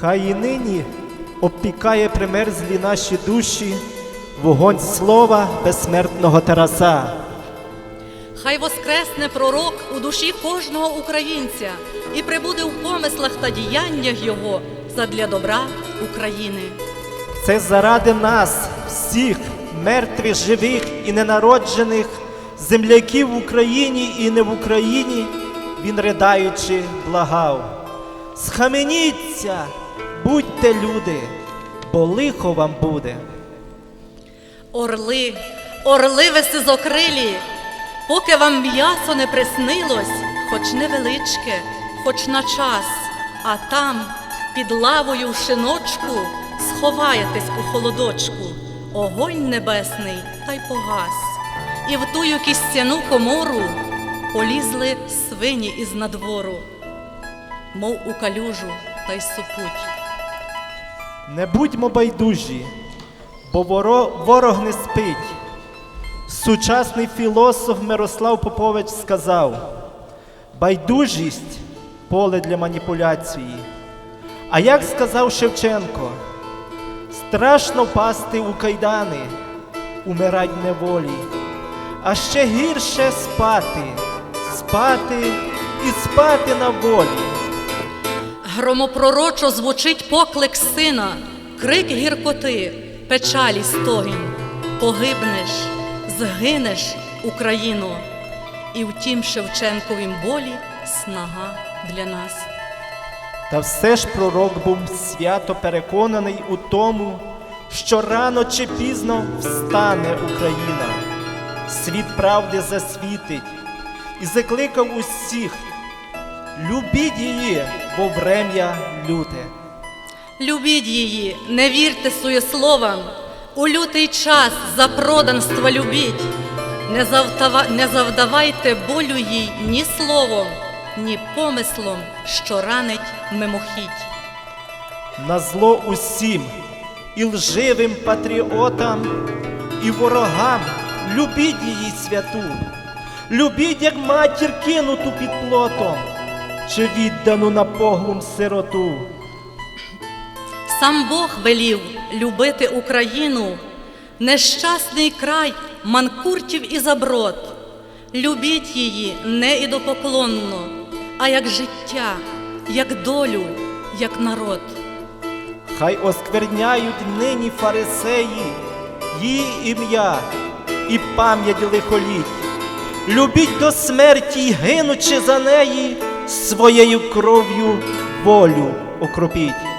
Хай і нині обпікає примерзлі наші душі вогонь слова безсмертного Тараса. Хай воскресне пророк у душі кожного українця і прибуде в помислах та діяннях його задля добра України. Це заради нас, всіх, мертвих, живих і ненароджених, земляків в Україні і не в Україні, він ridaючи благав. Схаменіться, будьте люди, бо лихо вам буде. Орли, орли висизокрилі, поки вам м'ясо не приснилось, хоч невеличке, хоч на час, а там, під лавою в шиночку, сховаєтесь у холодочку, огонь небесний та й погас. І в тую кістяну комору полізли свині із надвору, мов у калюжу та й супуть. Не будьмо байдужі, бо ворог не спить. Сучасний філософ Мирослав Попович сказав: байдужість поле для маніпуляції. А як сказав Шевченко, страшно впасти у кайдани, умирать неволі, а ще гірше спати, спати і спати на волі. Громопророчо звучить поклик сина, крик гіркоти, печалі стогінь. Погибнеш, згинеш, Україно, і в тім Шевченковім болі снага для нас. Та все ж пророк був свято переконаний у тому, що рано чи пізно встане Україна, світ правди засвітить і закликав усіх, любіть її, бо врем'я люте. Любіть її, не вірте суєсловам, у лютий час за проданство любіть, не, завдава, не завдавайте болю їй ні словом, ні помислом, що ранить мимохідь. На зло усім і лживим патріотам, і ворогам любіть її святу, любіть, як матір кинуту під плотом, чи віддану на поглум сироту. Сам Бог велів любити Україну, нещасний край манкуртів і заброд. Любіть її не ідопоклонно, а як життя, як долю, як народ. Хай оскверняють нині фарисеї, її ім'я і пам'ять лихоліть. Любіть до смерті гинучи за неї, своєю кров'ю волю окропіть.